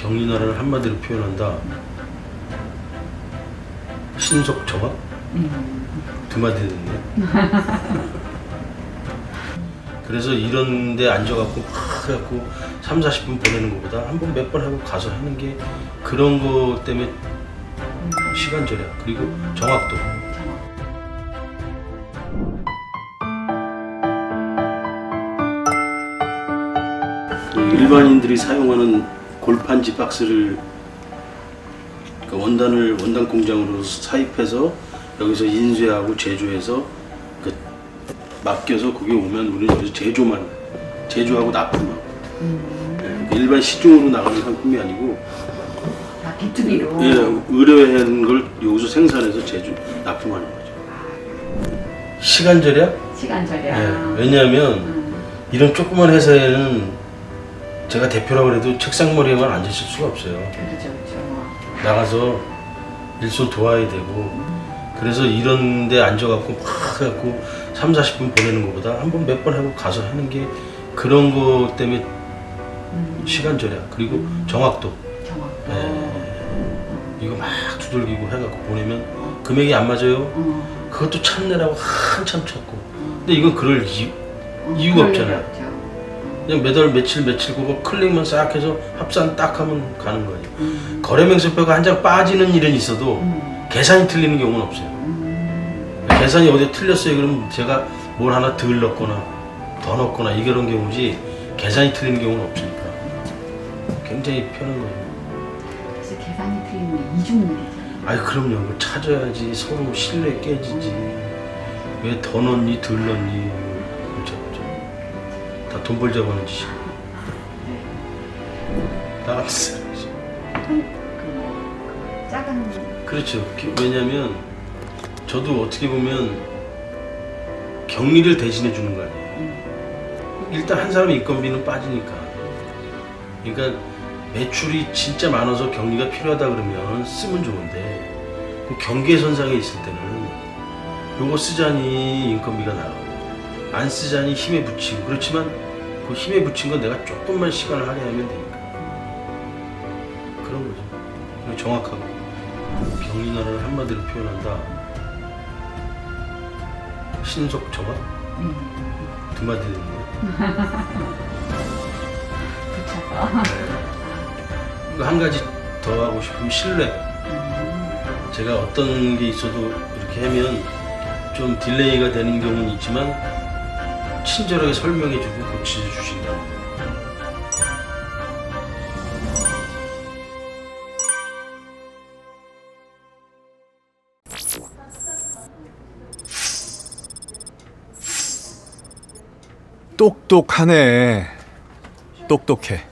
경리나라를 한마디로 표현한다. 신속 정확? 두 마디 됐네. 그래서 이런 데 앉아갖고 막 해갖고 3, 40분 보내는 것보다 한 번 몇 번 하고 가서 하는 게 그런 거 때문에 시간 절약 그리고 정확도 그 일반인들이 사용하는 골판지 박스를 그 원단을 원단 공장으로 사입해서 여기서 인쇄하고 제조해서 그 맡겨서 그게 오면 우리는 여기서 제조만 제조하고 납품하고 예, 그 일반 시중으로 나가는 상품이 아니고 다 B2B로. 예, 의뢰한 걸 여기서 생산해서 제조 납품하는 거죠. 시간 절약? 시간 절약. 예, 왜냐하면 음, 이런 조그만 회사에는 제가 대표라고 해도 책상머리에만 앉으실 수가 없어요. 그렇죠, 그렇죠. 나가서 일손 도와야 되고 그래서 이런 데 앉아갖고 막 해갖고 3, 40분 보내는 것보다 한 번 몇 번 하고 가서 하는 게 그런 거 때문에 음, 시간 절약 그리고 정확도 정확. 예. 이거 막 두들기고 해갖고 보내면 금액이 안 맞아요 어, 그것도 찾느라고 한참 찾고 근데 이건 그럴 이유, 어, 이유가 없잖아요. 그냥 매달 며칠 며칠 그거 클릭만 싹 해서 합산 딱 하면 가는 거예요. 음, 거래명세표가 한 장 빠지는 일은 있어도 음, 계산이 틀리는 경우는 없어요. 음, 계산이 어디 틀렸어요? 그럼 제가 뭘 하나 덜 넣거나 더 넣거나 이런 경우지 계산이 틀리는 경우는 없으니까. 굉장히 편한 거예요. 그래서 계산이 틀리면 이중일이잖아요. 아이 그럼요. 그거 찾아야지. 서로 신뢰 깨지지. 왜 더 넣니 덜 넣니. 그렇죠 그렇죠 다 돈 벌자 고 하는 짓이고 나 같은 사람이지 그 작은 그렇죠. 기- 왜냐면 저도 어떻게 보면 격리를 대신해 주는 거 아니에요. 음, 일단 한 사람의 인건비는 빠지니까. 그러니까 매출이 진짜 많아서 격리가 필요하다 그러면 쓰면 좋은데 그 경계선상에 있을 때는 요거 쓰자니 인건비가 나가고 안 쓰자니 힘에 붙이고 그렇지만 그 힘에 붙인 건 내가 조금만 시간을 할애하면 되니까 그런 거죠. 그리고 정확하고 격리나라를 한마디로 표현한다. 신속 정확 음, 두 마디 됐네. 붙여서. 이거 한 가지 더 하고 싶으면 신뢰. 음, 제가 어떤 게 있어도 이렇게 하면 좀 딜레이가 되는 경우는 있지만 친절하게 설명해주고 고쳐주신다. 똑똑하네. 똑똑해.